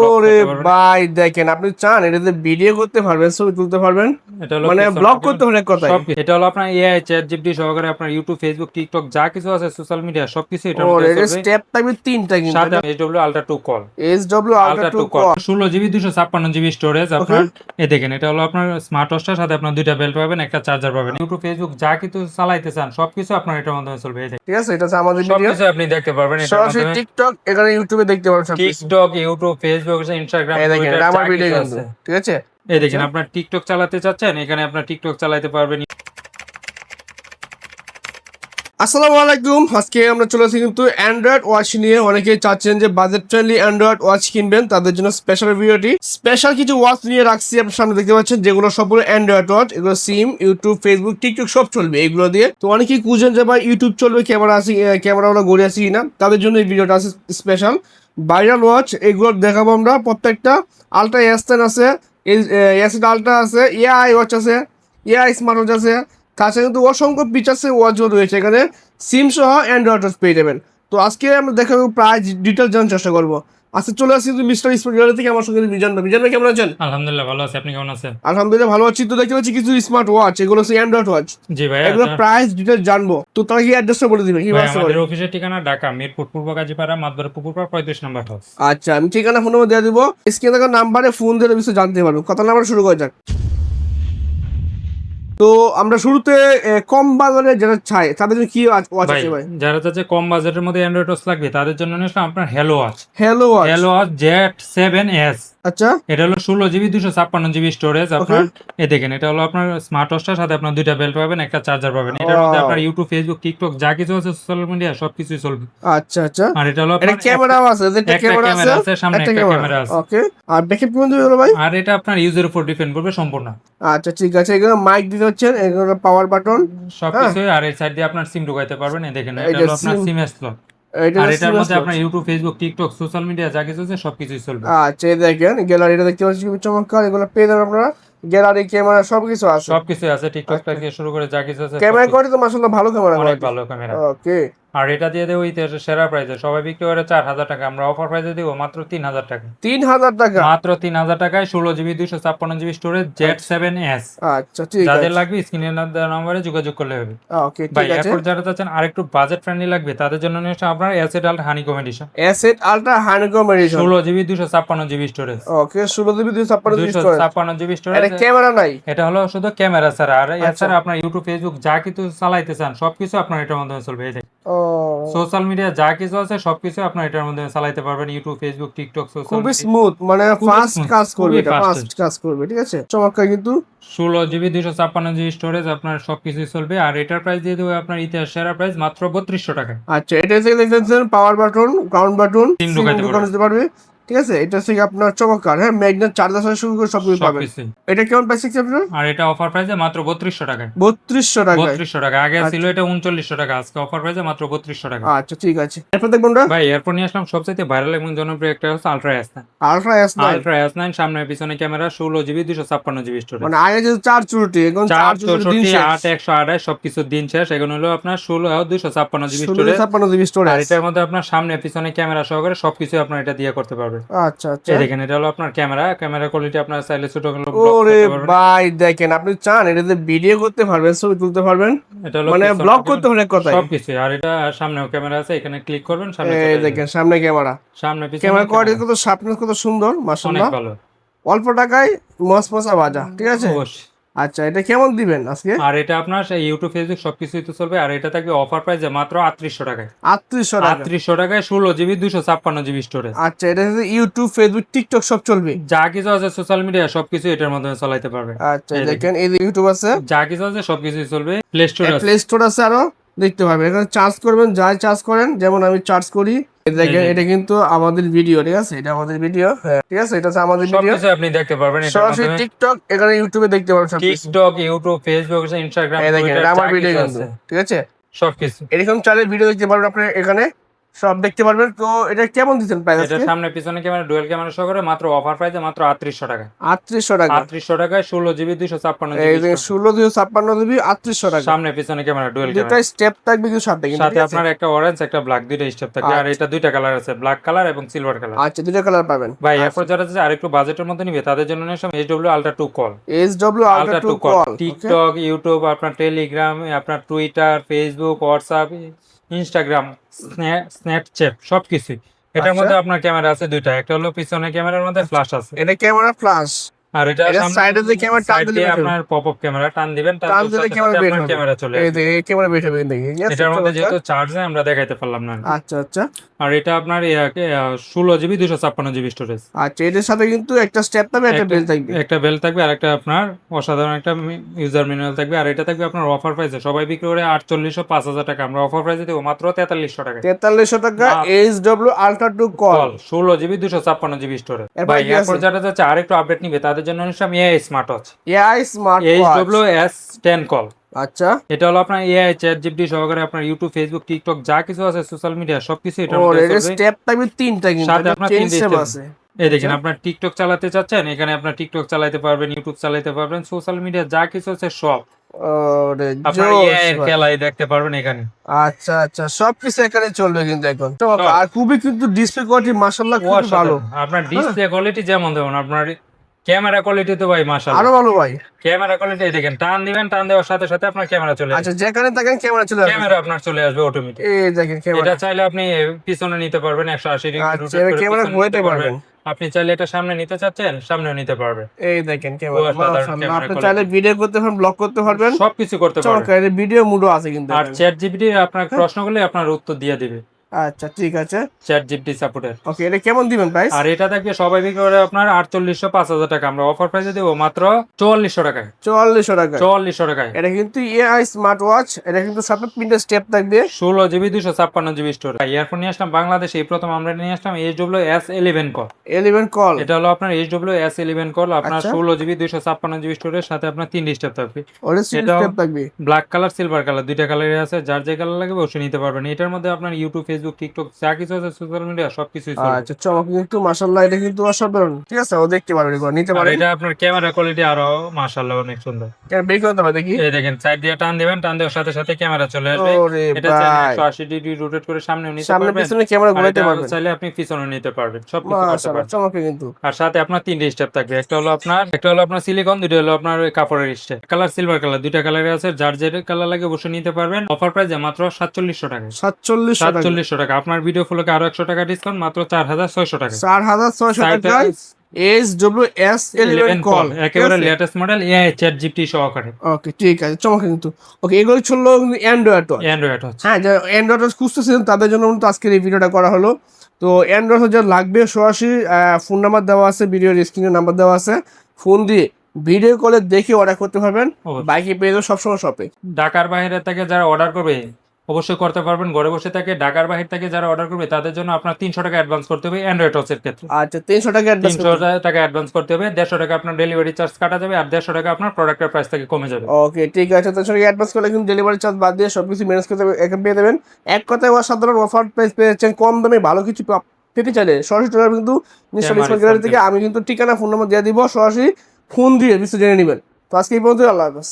ওরে ভাই দেখেন আপনি চান এটাতে ভিডিও করতে পারবেন ছবি তুলতে পারবেন? এটা মানে ব্লগ করতে পারবেন কিছু। এটা হলো আপনার এআই চ্যাট জিপিটি সহকারে আপনার ইউটিউব ফেসবুক টিকটক যা কিছু আছে সোশ্যাল মিডিয়া সবকিছু এটা ওর এটা স্টেপ টাইপের তিনটা কিন্তু সাথে HW ultra two call S W ultra ultra two two call ষোলো জিবি দুশো ছাপ্পান্ন জিবি স্টোরেজ আপনার এ দেখেন এটা হলো আপনার স্মার্ট ওয়াচটার সাথে আপনার দুইটা বেল্ট পাবেন একটা চার্জার পাবেন। ইউটিউব ফেসবুক যা কিছু চালাইতে চান সবকিছু আপনার এটার মাধ্যমে চলবে ঠিক আছে এটা আমাদের ভিডিও সবকিছু আপনি দেখতে পারবেন সরাসরি টিকটক এখানে ইউটিউবে দেখতে পারবেন টিকটক ইউটিউব ফেসবুক ইনস্টাগ্রাম আমার ভিডিও আছে কিন্তু ঠিক আছে? এই দেখেন আপনার টিকটক চালাতে চাচ্ছেন এখানে আপনার টিকটক চালাতে পারবেন আসসালামু আলাইকুম। আজকে আমরা চলে আসি কিন্তু অ্যান্ড্রয়েড ওয়াচ নিয়ে। অনেকেই চাচ্ছেন যে বাজেট ফ্রেন্ডলি অ্যান্ড্রয়েড ওয়াচ কিনবেন। তাদের জন্য স্পেশাল ভিডিওটি। স্পেশাল কিছু ওয়াচ নিয়ে রাখছি আপনার সামনে দেখতে পাচ্ছেন, যেগুলো সবগুলো অ্যান্ড্রয়েড ওয়াচ এগুলো সিম ইউটিউব ফেসবুক টিকটক সব চলবে এগুলো দিয়ে। তো অনেকেই খুঁজেন যে ভাই ইউটিউব চলবে ক্যামেরা আছে ক্যামেরাগুলো গড়ে আছে কিনা। তাদের জন্য এই ভিডিওটা আছে স্পেশাল ভাইরাল ওয়াচ এগুলো দেখাবো আমরা। প্রত্যেকটা আলট্রা এসটেন আছে এসিড আলট্রা আছে এআই ওয়াচ আছে এআই স্মার্ট ওয়াচ আছে তাছাড়া কিন্তু অসংখ্য ফিচার্সে ওয়াচও রয়েছে এখানে। সিম সহ অ্যান্ড্রয়েড ওয়াচ পেয়ে যাবেন। তো আজকে আমরা দেখাবো প্রায় ডিটেল জানার চেষ্টা করব। আজকে চলে আসছি কিন্তু মিস্টার স্মার্ট গ্যালারি থেকে আমার সঙ্গে বিজান ভাই। বিজান ভাই কেমন আছেন? আলহামদুলিল্লাহ ভালো আছে। আপনি কেমন আছেন? আলহামদুলিল্লাহ ভালো আছি। তো দেখতে পাচ্ছি কিছু স্মার্ট ওয়াচ এগুলো হচ্ছে অ্যান্ড্রয়েড ওয়াচ জি ভাই এগুলো প্রাইস ডিটেল জানব। তো তারা কি অ্যাড্রেসটা বলে দিবেন কি ভাই, আমাদের অফিসের ঠিকানা ঢাকা মিরপুর পূর্ব গাজীপাড়া মাতবার পুকুরপাড় পঁয়ত্রিশ নম্বর হাউস আচ্ছা আমি ঠিকানা ফোন নম্বর দিয়ে দিবো। স্ক্রিনে থাকা নাম্বারে ফোন দিয়ে বিষয়ে জানতে পারব কত নাম্বার শুরু করা যাক। তো আমরা শুরুতে কম বাজারে যারা চাই তাদের জন্য কি ওয়াচ আছে ভাই? যারা চাচ্ছে কম বাজারের মধ্যে অ্যান্ড্রয়েড ওয়াচ লাগবে তাদের জন্য নিয়ে আপনার hello watch hello watch hello watch Z seven S আচ্ছা। এটা হলো ষোলো জিবি দুশো ছাপ্পান্ন জিবি স্টোরেজ আপনার এ দেখেন এটা হলো আপনার স্মার্ট ওয়াচটার সাথে আপনার দুইটা বেল্ট পাবেন একটা চার্জার পাবেন। এটার মধ্যে আপনার ইউটিউব ফেসবুক টিকটক যা কিছু আছে সোশ্যাল মিডিয়া সবকিছুই চলবে। আচ্ছা আচ্ছা। আর এটা হলো আপনার ক্যামেরাও আছে একটা ক্যামেরা আছে সামনে একটা ক্যামেরা আছে। ওকে আর ব্যাকআপ হলো ভাই? আর এটা আপনার ইউজের উপর ডিপেন্ড করবে সম্পূর্ণ। আচ্ছা ঠিক আছে এগুলো মাইক দিতে হচ্ছেন এগুলো পাওয়ার বাটন সবকিছু আর এই সাইড দিয়ে আপনার সিম ঢুকাইতে পারবেন এই দেখেন এটা হলো আপনার সিম স্লট আর এটার মধ্যে আপনার YouTube Facebook TikTok social media যা কিছু আছে সবকিছুই চলবে। আচ্ছা দেখেন গ্যালারিটা দেখতে পাচ্ছি খুবই চমৎকার এগুলো পেয়ে যাবেন আপনারা। গ্যালারি ক্যামেরা সবকিছু আছে। সবকিছু আছে টিকটক থেকে শুরু করে যা কিছু আছে ক্যামেরা। কোয়ালিটি তো মাশাআল্লাহ ভালো ক্যামেরা অনেক ভালো ক্যামেরা ওকে আর এটা দিয়ে দেবো ইতিহাসের সেরা প্রাইসে সবাই বিক্রি করে চার হাজার টাকা। আমরা অফার প্রাইসে দিব মাত্র তিন হাজার টাকা। তিন হাজার টাকা? মাত্র তিন হাজার টাকায় ষোলো জিবি দুইশো ছাপ্পান্ন GB storage Z seven S আচ্ছা ঠিক আছে। যাদের লাগবে স্ক্রিনে দেওয়া নম্বরে যোগাযোগ করলে হবে। ওকে ভাই এরপর যারা চাচ্ছেন আরেকটু বাজেট ফ্রেন্ডলি লাগবে তাদের জন্য নিয়ে আপনার অ্যাসেট আল্ট হানি কমেডিশন অ্যাসেট আলট্রা এডিশন ষোলো জিবি দুশো ছাপ্পান্ন জিবি স্টোরেজ ওকে ষোলো জিবি দুইশো ছাপ্পান্ন জিবি স্টোরেজ ছাপ্পান্ন জিবি এটা স্টোরেজ ক্যামেরা নাই? এটা হলো শুধু ক্যামেরা ছাড়া আর আচ্ছা। এছাড়া আপনার ইউটিউব ফেসবুক যা কিছু চালাইতে চান সবকিছু আপনার এটার মাধ্যমে চলবে। এই সোশ্যাল মিডিয়া যা কিছু আছে সবকিছু আপনার এটার মধ্যে চালাইতে পারবেন ইউটিউব ফেসবুক টিকটক সোশ্যাল খুবই স্মুথ মানে ফাস্ট কাজ করবে এটা ফাস্ট কাজ করবে ঠিক আছে? চমৎকার কিন্তু। ষোলো জিবি দুইশো ছাপ্পান্ন জিবি স্টোরেজ আপনার সবকিছু চলবে। আর এটার প্রাইস দিয়ে দেবো আপনার ইতিহাস সেরা প্রাইস মাত্র বত্রিশশো টাকা। আচ্ছা এটা এসে দেখতেছেন power button ground button Sim দিতে পারবে। ঠিক আছে? এটা থেকে আপনার চমৎকার। হ্যাঁ ম্যাগনেট চার্জার থেকে শুরু করে সবকিছু পাবেন। এটা কেমন পাইছে আপনার? আর এটা অফার প্রাইসে মাত্র বত্রিশশো টাকা বত্রিশশো টাকায়। বত্রিশশো টাকা আগে ছিল এটা উনচল্লিশশো টাকা আজকে অফার প্রাইসে মাত্র বত্রিশশো টাকা। আচ্ছা ঠিক আছে। এরপর দেখবেন আমরা। ভাই এরপর নিয়ে আসলাম সবচাইতে ভাইরাল এবং জনপ্রিয় একটা হচ্ছে ultra S nine ultra S nine ultra S nine সামনে পিছনে ক্যামেরা ষোলো জিবি দুশো ছাপ্পান্ন জিবি স্টোরেজ মানে আগে যে চার চুরুটি এখন চার চার চুরুটি আট একশো আঠাশ সবকিছু দিন শেষ। এগুলো হলো আপনার ষোলো দুশো ছাপ্পান্ন জিবি ষোলো স্টোরেজ ছাপ্পান্ন জিবি স্টোরেজ আর এটার মধ্যে আপনার সামনে পিছনে ক্যামেরা সহকারে সবকিছু আপনার এটা দিয়ে করতে পারবে আচ্ছা আচ্ছা। দেখেন এটা হলো আপনার ক্যামেরা। ক্যামেরা কোয়ালিটি আপনার চাইলে ছোট হলো ওরে ভাই দেখেন আপনি চান এটাতে ভিডিও করতে পারবেন ছবি তুলতে পারবেন? এটা হলো মানে ব্লগ করতে পারবেন কথায়? সবকিছু। আর এটা সামনেও ক্যামেরা আছে এখানে ক্লিক করবেন সামনে এই দেখেন সামনে ক্যামেরা। সামনে পিছনে ক্যামেরা কোয়ালিটি। কত শার্পনেস কত সুন্দর অনেক মাশাআল্লাহ ভালো। অল্প টাকায় মস মশা বাজা ঠিক আছে? অবশ্যই। আচ্ছা এটা কেমন দিবেন আজকে? আর এটা আপনার ইউটিউব ফেসবুক সবকিছুই তো চলবে আর এটা থাকবে অফার প্রাইসে মাত্র আটত্রিশশো টাকায়। আটত্রিশশো টাকা। আটত্রিশশো টাকায় ষোলো জিবি দুশো ছাপ্পান্ন জিবি স্টোরেজ আচ্ছা এটা ইউটিউব ফেসবুক টিকটক সব চলবে? যা কিছু আছে সোশ্যাল মিডিয়া সবকিছু এটার মাধ্যমে চালাইতে পারবে। আচ্ছা দেখেন এই ইউটিউব আছে। যা কিছু আছে সবকিছুই চলবে। প্লে স্টোর আছে। প্লে স্টোর আছে আরও দেখতে পাবেন এখানে চার্জ করবেন যাই চার্জ করেন যেমন আমি চার্জ করি। এটা কিন্তু আমাদের ভিডিও ঠিক আছে? এটা আমাদের ভিডিও হ্যাঁ। ঠিক আছে? এটা হচ্ছে আমাদের ভিডিও আপনি দেখতে পারবেন সরাসরি টিকটক এখানে ইউটিউবে দেখতে পাবেন। টিকটক ইউটিউব ফেসবুক ইনস্টাগ্রাম এটা আমার ভিডিও কিন্তু ঠিক আছে? সবকিছু। এরকম চালের ভিডিও দেখতে পারবেন আপনি এখানে। সব দেখতে পারবেন। তো এটা কেমন দিচ্ছেন প্রাইস এটা সামনে পিছনে ক্যামেরা ডুয়েল ক্যামেরা সহ করে মাত্র অফার প্রাইসে মাত্র আটত্রিশশো টাকা। আটত্রিশশো টাকা। আটত্রিশশো টাকায় ষোলো জিবি দুইশো ছাপ্পান্ন এই যে জিবি ষোলো দুশো ছাপ্পান্ন জিবি আটত্রিশশো টাকা। সামনে পিছনে ক্যামেরা ডুয়েল দুটা ক্যামেরা স্টেপ থাকবে কিন্তু সাথে কিন্তু সাথে আপনার একটা অরেঞ্জ একটা ব্ল্যাক দুইটা স্টেপ থাকবে। আর এটা দুইটা কালার আছে ব্ল্যাক কালার এবং সিলভার কালার আচ্ছা দুটা কালার পাবেন। ভাই এরপর যারা চাচ্ছে আরেকটু বাজেটের মধ্যে নিবে তাদের জন্য নিয়ে আসলাম HW ultra two call S W ultra ultra two two call call TikTok YouTube আপনার টেলিগ্রাম আপনার Twitter Facebook WhatsApp Instagram Snapchat সবকিছু এটার আচ্ছা। মধ্যে আপনার ক্যামেরা আছে দুইটা। একটা হলো পিছনে ক্যামেরার মধ্যে ফ্ল্যাশ আছে। এটা ক্যামেরা ফ্লাশ আর এটা সাইডে যে ক্যামেরা টান দিলে। আপনার পপ আপ ক্যামেরা টান দিবেন টান দিলে ক্যামেরা বের হবে। ক্যামেরা চলে এই যে ক্যামেরা বের হবে দেখি এটার মধ্যে যেহেতু চার্জ আমরা দেখাইতে পারলাম না আচ্ছা আচ্ছা। আর এটা আপনার ষোলো জিবি দুশো ছাপ্পান্ন জিবি স্টোরেজ আচ্ছা এটার সাথে কিন্তু একটা স্টেপ থাকবে একটা বেল থাকবে। একটা বেল থাকবে আর একটা আপনার অসাধারণ একটা ইউজার ম্যানুয়াল থাকবে। আর এটা থাকবে আপনার অফার প্রাইসে সবাই বিক্রি করে আটচল্লিশশো পাঁচ হাজার টাকা। আমরা অফার প্রাইসে দেবো মাত্র তেতাল্লিশশো টাকা তেতাল্লিশশো টাকা। H W ultra two call ষোলো জিবি দুশো ছাপ্পান্ন জিবি স্টোরেজ ভাই এরপর যারা যাচ্ছে আরেকটু আপডেট নিবে তাদের জন্য নিশ্চয় AI smart watch AI smart H W S ten call আচ্ছা। এটা হলো আপনার এআই চ্যাট জিপিটি সহকারে আপনার ইউটিউব ফেসবুক টিকটক যা কিছু আছে সোশ্যাল মিডিয়া সবকিছু এটার ও মধ্যে এর স্টেপ থাকবে তিনটা কিন্তু সাথে আপনার তিনটে স্টেপ আছে। এই দেখেন আপনার টিকটক চালাতে চাচ্ছেন এখানে আপনার টিকটক চালাতে পারবেন ইউটিউব চালাতে পারবেন সোশ্যাল মিডিয়া যা কিছু আছে সব। ওরে আপনার দেখতে পারবেন এখানে। আচ্ছা আচ্ছা সবকিছু এখানে চলবে কিন্তু এখন। আর খুবই কিন্তু ডিসপ্লে কোয়ালিটি মাশাআল্লাহ খুবই ভালো। আপনার ডিসপ্লে কোয়ালিটি যেমন দেখুন আপনার ক্যামেরা কোয়ালিটি তো ভাই মাশাআল্লাহ। আরও ভালো ভাই। ক্যামেরা কোয়ালিটি দেখেন টান দিবেন টান দেওয়ার সাথে সাথে আপনার ক্যামেরা চলে আসবে। আচ্ছা যেখানে থাকেন ক্যামেরা চলে আসবে। ক্যামেরা আপনার চলে আসবে অটোমেটিক এই দেখেন ক্যামেরা। এটা চাইলে আপনি পিছনে নিতে পারবেন একশো আশি ডিগ্রি আচ্ছা এবার ক্যামেরা ঘুরাইতে পারবেন। আপনি চাইলে এটা সামনে নিতে চাচ্ছেন সামনেও নিতে পারবেন। এই দেখেন ক্যামেরা। মাশাআল্লাহ আপনি চাইলে ভিডিও করতে পারবেন ব্লগ করতে পারবেন। সবকিছু করতে পারবেন। চমৎকার ভিডিও মুডও আছে কিন্তু আর। চ্যাট জিপিটি আপনার প্রশ্ন করলে আপনার উত্তর দিয়ে দিবে। আচ্ছা ঠিক আছে। চ্যাট জিপিটি সাপোর্টের ওকে এটা কেমন দিবেন প্রাইস আর এটা থাকবে সবাই বিক্রি করে আপনার আটচল্লিশশো পাঁচ হাজার টাকা। আমরা অফার প্রাইসে দেবো মাত্র চুয়াল্লিশশো টাকায়। চুয়াল্লিশশো টাকা চুয়াল্লিশশো টাকায়। এটা কিন্তু এআই স্মার্ট ওয়াচ এটা কিন্তু সাথে তিনটে স্টেপ থাকবে। ষোলো জিবি দুশো ছাপ্পান্ন জিবি স্টোর ইয়ারফোন নিয়ে আসলাম বাংলাদেশে এই প্রথম আমরা নিয়ে আসলাম H W S eleven call eleven call এটা হলো আপনার H W S eleven call আপনার আচ্ছা। ষোলো জিবি দুশো ছাপ্পান্ন জিবি স্টোরের সাথে আপনার তিন স্টেপ থাকবে। ওটা স্টেপ থাকবে। ব্ল্যাক কালার সিলভার কালার দুইটা কালারই আছে। যার যে কালার লাগবে অবশ্যই নিতে পারবেন। এটার মধ্যে আপনার ইউটিউব ফেসবুক টিকটক যা কিছু আছে সোশ্যাল মিডিয়া সবকিছুই চলবে আচ্ছা চমক কিন্তু মাশাআল্লাহ এটা কিন্তু অসাধারণ। ঠিক আছে ও দেখতে পারবেন এগুলো নিতে পারেন এটা আপনার ক্যামেরা কোয়ালিটি আরও মাশাআল্লাহ অনেক সুন্দর। বের করতে হবে দেখি? এই দেখেন সাইড দিয়ে টান দিবেন টান দেওয়ার সাথে সাথে ক্যামেরা চলে আসবে। এটা ভাই। চাইলে 180 ডিগ্রি রোটেট করে সামনে নিতে সামনে পিছনে ক্যামেরা ঘোরাতে পারবেন। চাইলে আপনি পিছনে নিতে পারবেন সব কিছু করতে পারবেন। চমকে কিন্তু। আর সাথে আপনার তিনটে স্টেপ থাকবে একটা হলো আপনার একটা হলো আপনার সিলিকন দুটো হলো আপনার ওই কাপড়ের স্টেপ কালার সিলভার কালার দুইটা কালারে আছে যার যে কালার লাগে অবশ্যই নিতে পারবেন। অফার প্রাইস মাত্র সাতচল্লিশশো টাকা সাতচল্লিশশো টাকা। সাতচল্লিশশো টাকা। আপনার ভিডিও ফুলকে আরও একশো টাকা ডিসকাউন্ট মাত্র চার হাজার ছয়শো টাকা। চার হাজার ছয়শো টাকায় H W S eleven 11 call call একেবারে latest model AI chat GPT সহকারে। ওকে ঠিক আছে চমকে কিন্তু। ওকে এগুলো ছিল অ্যান্ড্রয়েড অ্যান্ড্রয়েড হ্যাঁ যারা অ্যান্ড্রয়েড খুঁজতেছিলেন তাদের জন্য কিন্তু আজকের এই ভিডিওটা করা হলো। তো অ্যান্ড্রয়েড যা লাগবে সরাসরি ফোন নাম্বার দেওয়া আছে ভিডিওর নাম্বার দেওয়া আছে। ফোন দিয়ে ভিডিও কলে দেখে অর্ডার করতে পারবেন। বাইকে পেয়ে যাবেন সবসময় শপে ঢাকার বাইরে থেকে যারা অর্ডার করবে অবশ্যই করতে পারবেন। ঘরে বসে থেকে ঢাকার বাহির থেকে যারা অর্ডার করবে তাদের জন্য আপনার তিনশো টাকা অ্যাডভান্স করতে হবে অ্যান্ড্রয়েড ওয়াচের ক্ষেত্রে। আচ্ছা তিনশো টাকা তিনশো টাকা অ্যাডভান্স করতে হবে দেড়শো টাকা আপনার ডেলিভারি চার্জ কাটা যাবে আর দেড়শো টাকা আপনার প্রোডাক্টের প্রাইস থেকে কমে যাবে। ওকে ঠিক আছে তো সঙ্গে অ্যাডভান্স করলে কিন্তু ডেলিভারি চার্জ বাদ দিয়ে সব কিছু ম্যানেজ করতে এখানে পেয়ে দেবেন এক কথায় সাধারণ অফার প্রাইস পেয়েছেন কম দামে ভালো কিছু পেতে চাইলে সরাসরি কিন্তু গ্যালারি থেকে। আমি কিন্তু ঠিকানা ফোন নম্বর দিয়ে দিব সরাসরি ফোন দিয়ে বিস্তারিত জেনে নেবেন। তো আজকে এই পর্যন্ত আল্লাহ হাফেজ।